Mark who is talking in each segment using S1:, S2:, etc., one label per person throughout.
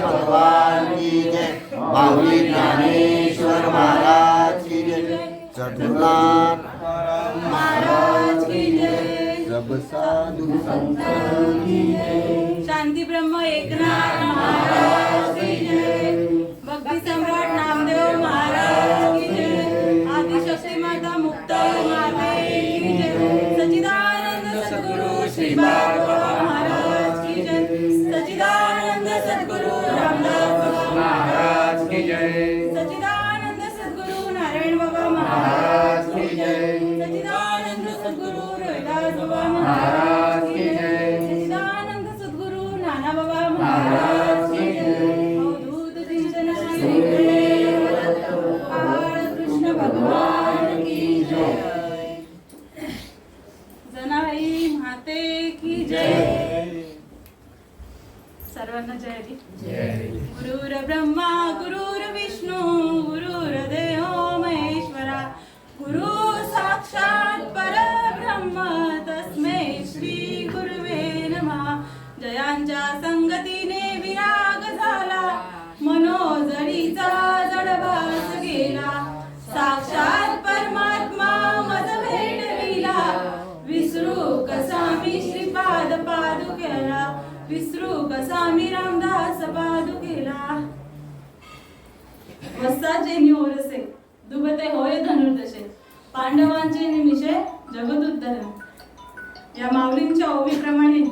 S1: भगवान की जय। माऊली ज्ञानेश्वर महाराज की जय। चतुर्नाथ
S2: महाराज की जय।
S1: सब साधु संत की जय।
S2: शांती ब्रह्म एकनाथ महाराज। नारायण बाबा महाराज की जय. सच्चिदानंद सद्गुरु रविदास बाबा महाराज की जय. सच्चिदानंद सद्गुरु नाना बाबा महाराज की जय. अवधूत चिंतन श्री कृष्ण भगवान की जय. जनाई माते की जय. सर्वांना जय. गुरुर ब्रह्मा गुरुर कसा मी श्रीपाद पादुकेला विसरू कसा मी रामदास पादुकेला. वत्साचे निओरसे दुबते होय धनुर्दशे. पांडवांचे निमिषे जगदुद्धरण या माऊलींच्या ओवीप्रमाणे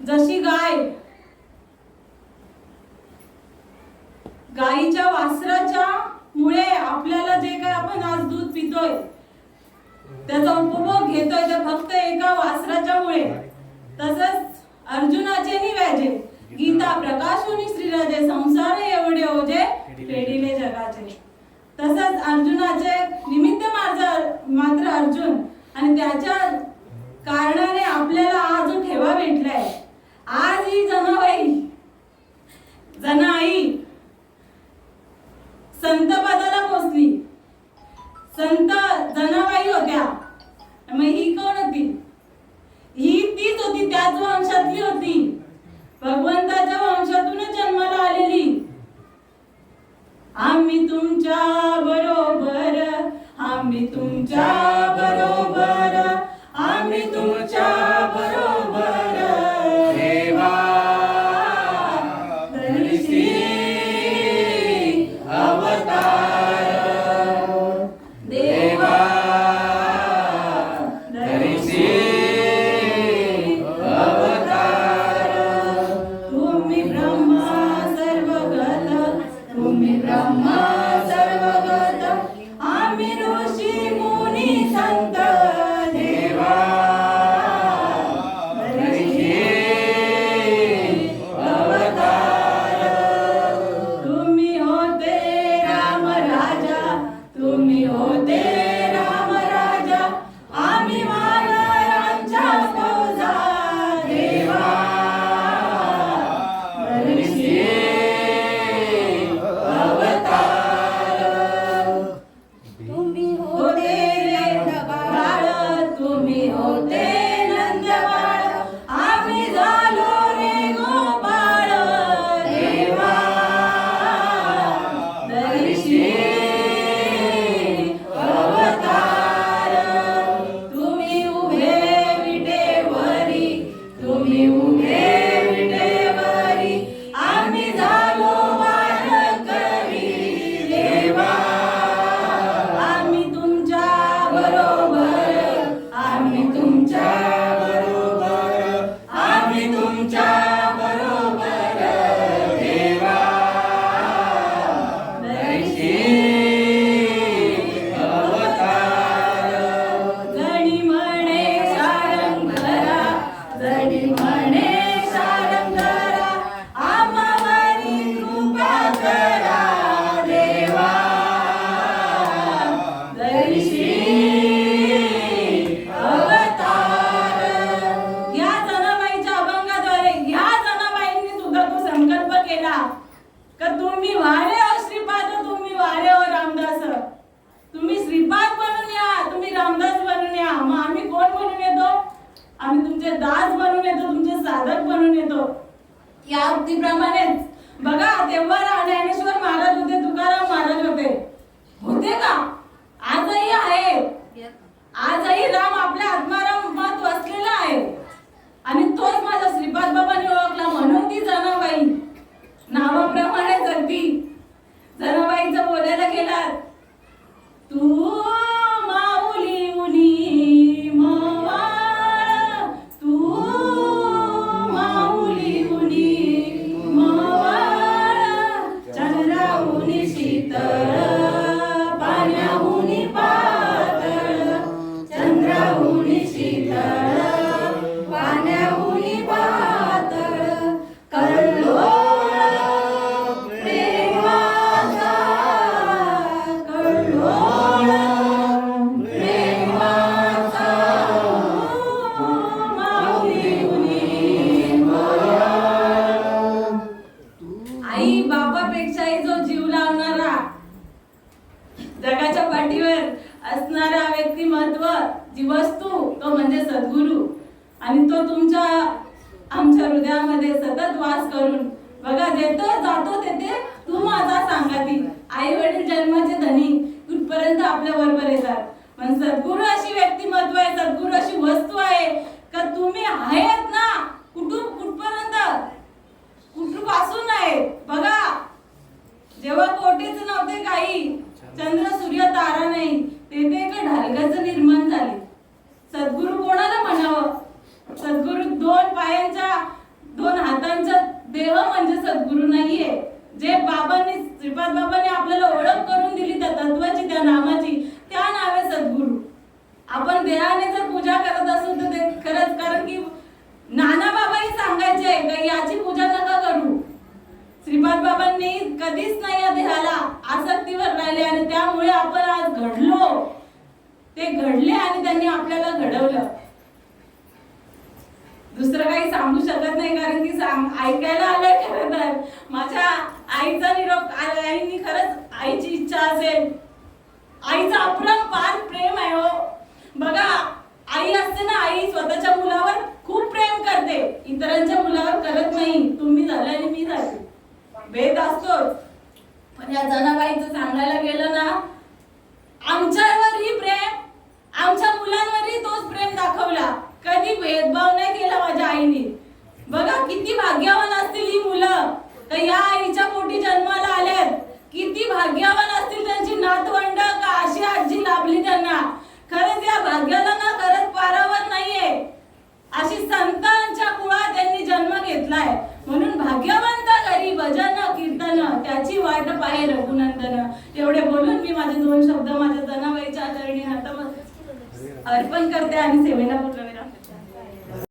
S2: जशी गाय गाईच्या वासराच्या मुळे आपल्याला जे काय आपण आज दूध पितोय त्याचा उपभोग घेतोय तर फक्त एका वासराच्या मुळे तसंच अर्जुनाचे व्याजे. गीता प्रकाशोनी श्रीराजे संसार एवढे ओझे फेडिले जगाचे. तसंच अर्जुनाचे निमित्त माझा मात्र अर्जुन आणि त्याच्या कारणाने आपल्याला आज ठेवा भेटलाय. आज ही जनाबाई आम्ही तुमच्या बरोबर आम्ही तुमच्या बरोबर. होते का आमच्या सतत वास करून. बघा देतो जातो तेथे तू माझा सांगाती. आई वडील जन्माचे धनी कुठपर्यंत आपल्या बरोबर येतात. पण सद्गुरू अशी व्यक्तिमत्व आहे सद्गुरू अशी वस्तू आहे का तुम्ही आहेत ना कुठून कुठपर्यंत कुठपासून आहे बघा जेव्हा कोटीच नव्हते काही चंद्र सूर्य तारा नाही तेथे एका ढालगाचं निर्माण झाले सद्गुरू कोणाला म्हणावं सद्गुरू दोन पायांच्या दोन हातांचा देह म्हणजे सद्गुरू नाहीये जे बाबांनी श्रीपाद बाबांनी आपल्याला ओळख करून दिली त्या तत्वाची त्या नामाची. त्या नावे सद्गुरू. आपण देहाने जर पूजा करत असू तर ते खरंच कारण की नाना बाबाही सांगायचे का याची पूजा नका करू. श्रीपाद बाबांनी कधीच नाही या देहाला आसक्तीवर राहिले आणि त्यामुळे आपण आज घडलो. ते घडले आणि त्यांनी आपल्याला घडवलं. दुसरं काही सांगू शकत नाही कारण की सांग ऐकायला आलंय खरं तर. माझ्या आईचा निरोप आईनी खरंच आईची इच्छा असेल आईचं अपरंपार प्रेम आहे हो बघा आई असते ना आई स्वतःच्या मुलावर खूप प्रेम करते इतरांच्या मुलावर करत नाही तुम्ही झाले आणि मी झाले भेद असतोच पण या जनाबाईचं सांगायला गेलं ना आमच्यावरही प्रेम आमच्या मुलांवरही तोच प्रेम दाखवला कधी भेदभाव नाही केला माझ्या आईने बघा किती भाग्यवान असतील ही मुलं. तर या आईच्या पोटी जन्माला आल्यात. किती भाग्यवान असतील त्यांची नातवंड का अशी आजी लाभली त्यांना. खरंच या भाग्याला ना खरंच पारावर नाहीये. अशी संतांच्या कुळात त्यांनी जन्म घेतलाय. म्हणून भाग्यवंत घरी भजन कीर्तन त्याची वाट पाहे रघुनंदन. एवढे बोलून मी माझे दोन शब्द माझ्या जनाबाईच्या चरणी हात अर्पण करते आणि सेवेला पूर्ण